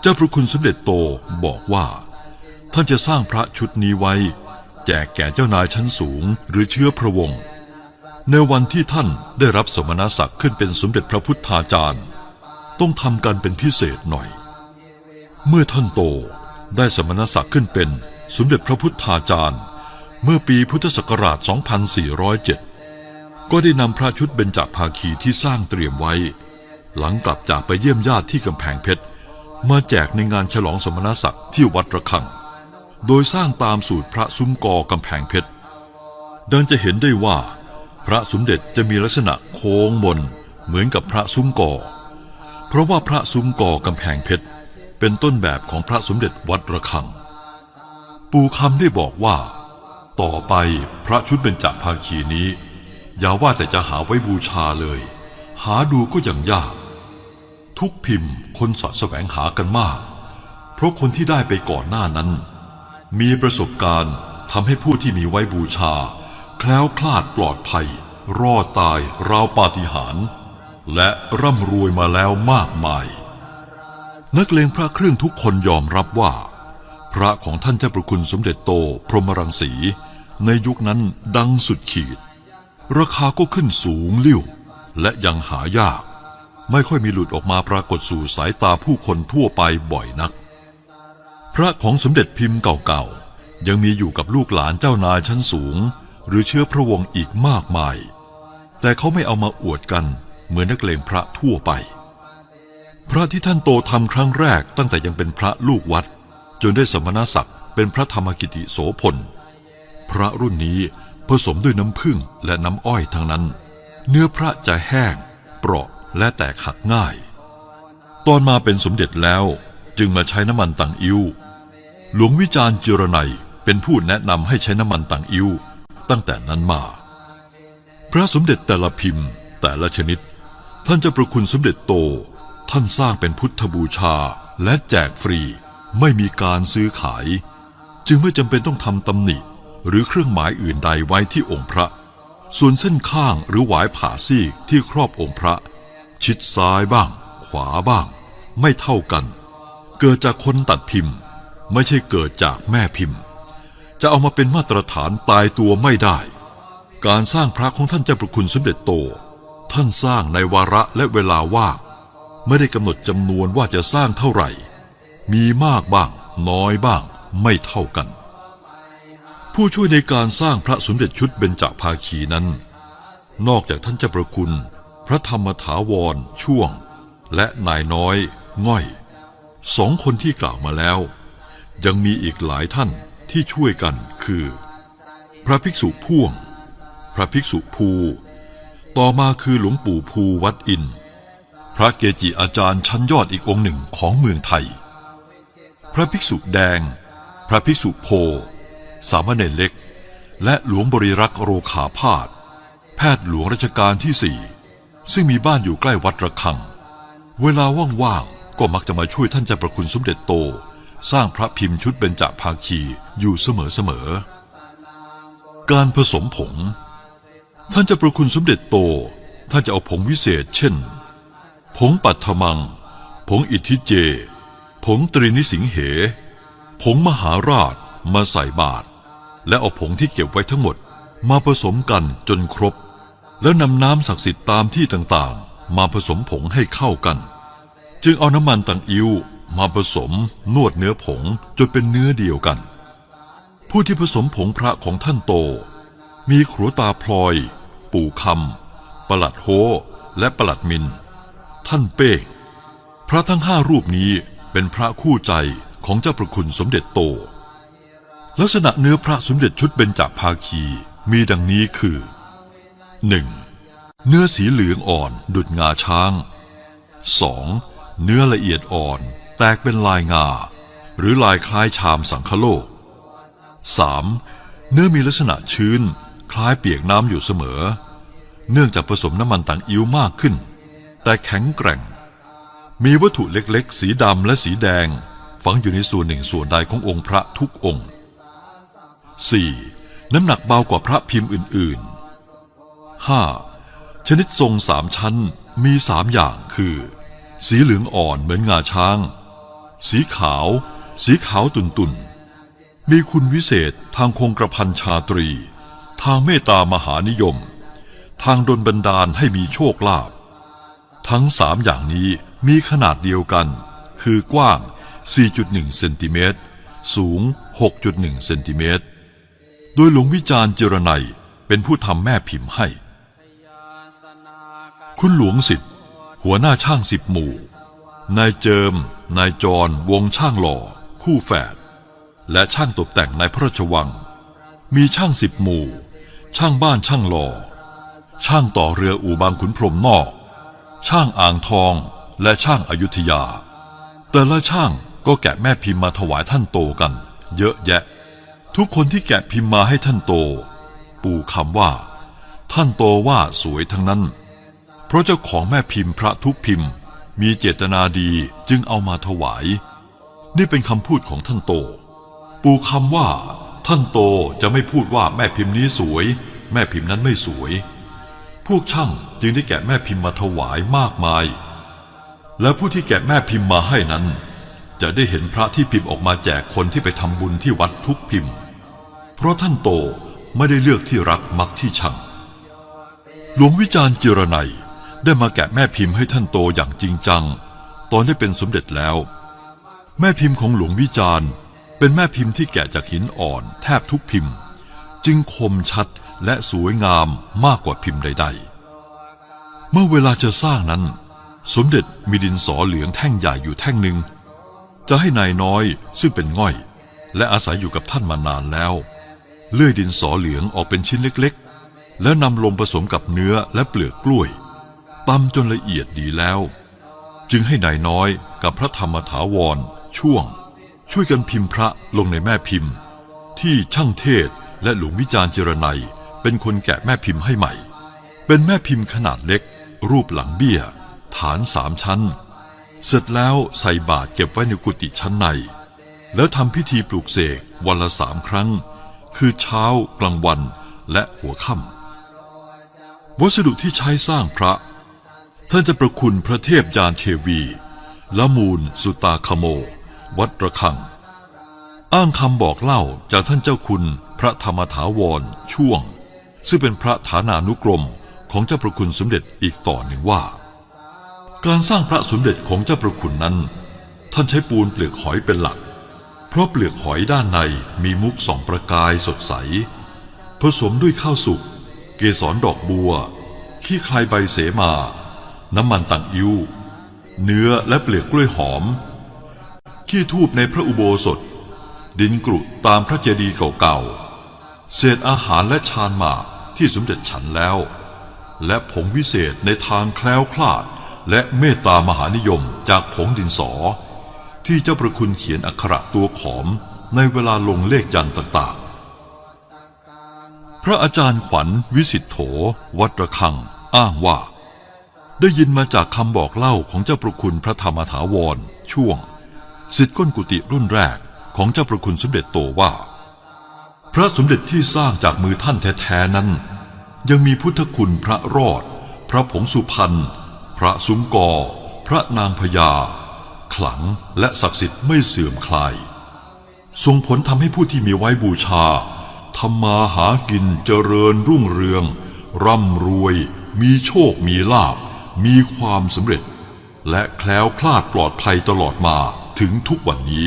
เจ้าพระคุณสมเด็จโตบอกว่า ท่านจะสร้างพระชุดนี้ไว้ แจกแก่เจ้านายชั้นสูงหรือเชื้อพระวงศ์ในวันที่ท่านได้รับสมณศักดิ์ขึ้นเป็นสมเด็จพระพุทธาจารย์ ต้องทำกันเป็นพิเศษหน่อย เมื่อท่านโตได้สมณศักดิ์ขึ้นเป็นสมเด็จพระพุทธาจารย์ เมื่อปีพุทธศักราช 2407 ก็ได้นำพระชุดเบญจภาคีที่สร้างเตรียมไว้ หลังกลับจากไปเยี่ยมญาติที่กำแพงเพชร มาแจกในงานฉลองสมณศักดิ์ที่วัดระฆัง โดยสร้างตามสูตรพระซุ้มกอกำแพงเพชร ดังจะเห็นได้ว่า พระสมเด็จจะมีลักษณะโค้งมนเหมือนกับพระซุ้มกอ เพราะว่าพระซุ้มกอกำแพงเพชร เป็นต้นแบบของพระสมเด็จวัดระฆัง ปู่คำได้บอกว่า ต่อไปพระชุดเบญจภาคีนี้ อย่าว่าแต่จะหาไว้บูชาเลย หาดูก็ยังยาก ทุกพิมพ์คนสอดแสวงหากันมาก เพราะคนที่ได้ไปก่อนหน้านั้น มีประสบการณ์ทำให้ผู้ที่มีไว้บูชา แคล้วคลาดปลอดภัย รอดตายราวปาฏิหาริย์และร่ำรวยมาแล้วมากมาย นักเลงพระเครื่องทุกคนยอมรับว่า พระของท่านเจ้าประคุณสมเด็จโตพรหมรังสี ในยุคนั้นดังสุดขีด ราคาก็ขึ้นสูงลิ่วและยังหายาก ไม่ค่อยมีหลุดออกมาปรากฏสู่สายตาผู้คนทั่วไปบ่อยนัก พระของสมเด็จพิมพ์เก่าๆ ยังมีอยู่กับลูกหลานเจ้านายชั้นสูง หรือเชื้อพระวงศ์อีกมากมาย แต่เขาไม่เอามาอวดกันเหมือนนักเลงพระทั่วไป พระที่ท่านโตทำครั้งแรกตั้งแต่ยังเป็นพระลูกวัด จนได้สมณศักดิ์เป็นพระธรรมกิติโสพล พระรุ่นนี้ผสมด้วยน้ำผึ้งและน้ำอ้อยทั้งนั้น เนื้อพระจะแห้ง เปราะ และแตกหักง่าย ตอนมาเป็นสมเด็จแล้วจึงมาใช้น้ำมันต่างอิ้วหลวงวิจารณ์จิรนัยเป็นผู้แนะนำให้ใช้น้ำมันต่างอิ้วตั้งแต่นั้นมา พระสมเด็จแต่ละพิมพ์แต่ละชนิด ท่านจะประคุณสมเด็จโต ท่านสร้างเป็นพุทธบูชาและแจกฟรีไม่มีการซื้อขาย จึงไม่จำเป็นต้องทำตำหนิหรือเครื่องหมายอื่นใดไว้ที่องค์พระ ส่วนเส้นข้างหรือหวายผ่าซีกที่ครอบองค์พระ ชิดซ้ายบ้าง ขวาบ้าง ไม่เท่ากัน เกิดจากคนตัดพิมพ์ ไม่ใช่เกิดจากแม่พิมพ์ จะเอามาเป็นมาตรฐานตายตัวไม่ได้ การสร้างพระของท่านเจ้าประคุณสมเด็จโต ท่านสร้างในวาระและเวลาว่างไม่ได้กำหนดจำนวนว่าจะสร้างเท่าไหร่ มีมากบ้าง น้อยบ้าง ไม่เท่ากัน ผู้ช่วยในการสร้างพระสมเด็จชุดเบญจภาคีนั้น นอกจากท่านเจ้าประคุณ พระธรรมถาวรช่วง และนายน้อยง่อยสองคนที่กล่าวมาแล้ว ยังมีอีกหลายท่านที่ช่วยกันคือ พระภิกษุพ่วง พระภิกษุภู ต่อมาคือหลวงปู่ภูวัดอิน พระเกจิอาจารย์ชั้นยอดอีกองค์หนึ่งของเมืองไทย พระภิกษุแดง พระภิกษุโพ สามเณรเล็ก และหลวงบริรักษ์โรขาพาธแพทย์หลวงรัชกาลที่สี่ ซึ่งมีบ้านอยู่ใกล้วัดระฆัง เวลาว่างๆ ก็มักจะมาช่วยท่านเจ้าประคุณสมเด็จโต สร้างพระพิมพ์ชุดเบญจภาคีอยู่เสมอๆ การผสมผง ท่านเจะประคุณสมเด็จโต ท่านจะเอาผงวิเศษ เช่น ผงปัทมัง ผงอิทธิเจ ผงตรีนิสิงเห ผงมหาราชมาใส่บาตรและเอาผงที่เก็บไว้ทั้งหมดมาผสมกันจนครบ แล้วนำน้ำศักดิ์สิทธิ์ตามที่ต่างๆ มาผสมผงให้เข้ากัน จึงเอาน้ำมันต่างอิ้วมาผสมนวดเนื้อผงจนเป็นเนื้อเดียวกัน ผู้ที่ผสมผงพระของท่านโต มีครัวตาพลอย ปู่คำประหลัดโฮและประหลัดมิน ท่านเป้งพระทั้งห้ารูปนี้เป็นพระคู่ใจของเจ้าประคุณสมเด็จโต ลักษณะเนื้อพระสมเด็จชุดเบญจภาคีมีดังนี้คือ 1. เนื้อสีเหลืองอ่อนดุดงาช้าง 2. เนื้อละเอียดอ่อนแตกเป็นลายงา หรือลายคล้ายชามสังคโลก 3. เนื้อมีลักษณะชื้น คล้ายเปียกน้ำอยู่เสมอ เนื่องจากผสมน้ำมันต่างอิ้วมากขึ้น แต่แข็งแกร่ง มีวัตถุเล็กๆ สีดำและสีแดง ฝังอยู่ในส่วนหนึ่งส่วนใดขององค์พระทุกองค์ 4. น้ำหนักเบากว่าพระพิมพ์อื่นๆ 5. ชนิดทรงสามชั้นมีสามอย่างคือ สีเหลืองอ่อนเหมือนงาช้าง สีขาว สีขาวตุนตุนมีคุณวิเศษทางคงกระพันชาตรี ทางเมตตามหานิยม ทางดลบันดาลให้มีโชคลาภทั้งสามอย่างนี้มีขนาดเดียวกัน คือกว้าง 4.1 เซนติเมตร สูง 6.1 เซนติเมตร โดยหลวงวิจารณ์เจรไนเป็นผู้ทำแม่พิมพ์ให้ คุณหลวงสิทธิ์หัวหน้าช่างสิบหมู่ นายเจิม นายจร วงช่างหล่อ คู่แฝด และช่างตกแต่งในพระราชวัง มีช่างสิบหมู่ ช่างบ้านช่างหล่อ ช่างต่อเรืออู่บางขุนพรมนอก ช่างอ่างทองและช่างอายุทยา แต่ละช่างก็แกะแม่พิมพ์มาถวายท่านโตกัน เยอะแยะ ทุกคนที่แกะพิมพ์มาให้ท่านโต ปู่คำว่า ท่านโตว่าสวยทั้งนั้น เพราะเจ้าของแม่พิมพ์พระทุกพิมพ์ มีเจตนาดีจึงเอามาถวาย นี่เป็นคำพูดของท่านโต ปูคำว่า ท่านโตจะไม่พูดว่าแม่พิมพ์นี้สวย แม่พิมพ์นั้นไม่สวย พวกช่างจึงได้แกะแม่พิมพ์มาถวายมากมาย และผู้ที่แกะแม่พิมพ์มาให้นั้น จะได้เห็นพระที่พิมพ์ออกมาแจกคนที่ไปทำบุญที่วัดทุกพิมพ์ เพราะท่านโตไม่ได้เลือกที่รักมักที่ชังหลวงวิจารณ์เจรไนย ได้มาแกะแม่พิมพ์ให้ท่านโตอย่างจริงจัง ตอนได้เป็นสมเด็จแล้ว แม่พิมพ์ของหลวงวิจารณ์เป็นแม่พิมพ์ที่แกะจากหินอ่อนแทบทุกพิมพ์ จึงคมชัดและสวยงามมากกว่าพิมพ์ใด ๆ เมื่อเวลาจะสร้างนั้น สมเด็จมีดินสอเหลืองแท่งใหญ่อยู่แท่งหนึ่ง จะให้นายน้อยซึ่งเป็นง่อย และอาศัยอยู่กับท่านมานานแล้ว เลื่อยดินสอเหลืองออกเป็นชิ้นเล็กๆ แล้วนำลงผสมกับเนื้อและเปลือกกล้วย ตำจนละเอียดดีแล้ว จึงให้นายน้อยกับพระธรรมถาวร ช่วง ช่วยกันพิมพ์พระลงในแม่พิมพ์ ที่ช่างเทศและหลวงวิจารณ์เจรไนเป็นคนแกะแม่พิมพ์ให้ใหม่ เป็นแม่พิมพ์ขนาดเล็ก รูปหลังเบี้ย ฐานสามชั้น เสร็จแล้วใส่บาตรเก็บไว้ในกุฏิชั้นใน แล้วทำพิธีปลูกเสกวันละสามครั้ง คือเช้ากลางวันและหัวค่ำวัสดุที่ใช้สร้างพระ ท่านจะประคุณพระเทพยานเทวีละมูลสุตาคโม วัดระฆัง อ้างคำบอกเล่าจากท่านเจ้าคุณพระธรรมถาวรช่วง ซึ่งเป็นพระฐานานุกรมของเจ้าประคุณสมเด็จอีกต่อหนึ่งว่า การสร้างพระสมเด็จของเจ้าประคุณนั้น ท่านใช้ปูนเปลือกหอยเป็นหลัก เพราะเปลือกหอยด้านในมีมุกสองประกายสดใส ผสมด้วยข้าวสุกเกสรดอกบัว ขี้ใครใบเสมา น้ำมันตังอิ้ว เนื้อและเปลือกกล้วยหอม ขี้ทูบในพระอุโบสถ ดินกรุตามพระเจดีย์เก่าๆ เศษอาหารและชานหมากที่สมเด็จฉันแล้ว และผงวิเศษในทางแคล้วคลาด และเมตตามหานิยมจากผงดินสอ ที่เจ้าประคุณเขียนอักขระตัวขอมในเวลาลงเลขยันต์ต่างๆ พระอาจารย์ขวัญวิสิทธโธวัดระฆัง อ้างว่า ได้ยินมาจากคำบอกเล่าของเจ้าประคุณพระธรรมถาวร ช่วงสิทธิก้นกุฏิรุ่นแรกของเจ้าประคุณสมเด็จโตว่า พระสมเด็จที่สร้างจากมือท่านแท้ๆนั้น ยังมีพุทธคุณพระรอด พระผงสุพรรณพระซุ้มกอ พระนางพญาขลังและศักดิ์สิทธิ์ไม่เสื่อมคลายส่งผลทำให้ผู้ที่มีไว้บูชาทำมาหากินเจริญรุ่งเรือง ร่ำรวย มีโชคมีลาบ มีความสำเร็จ และแคล้วคลาดปลอดภัยตลอดมาถึงทุกวันนี้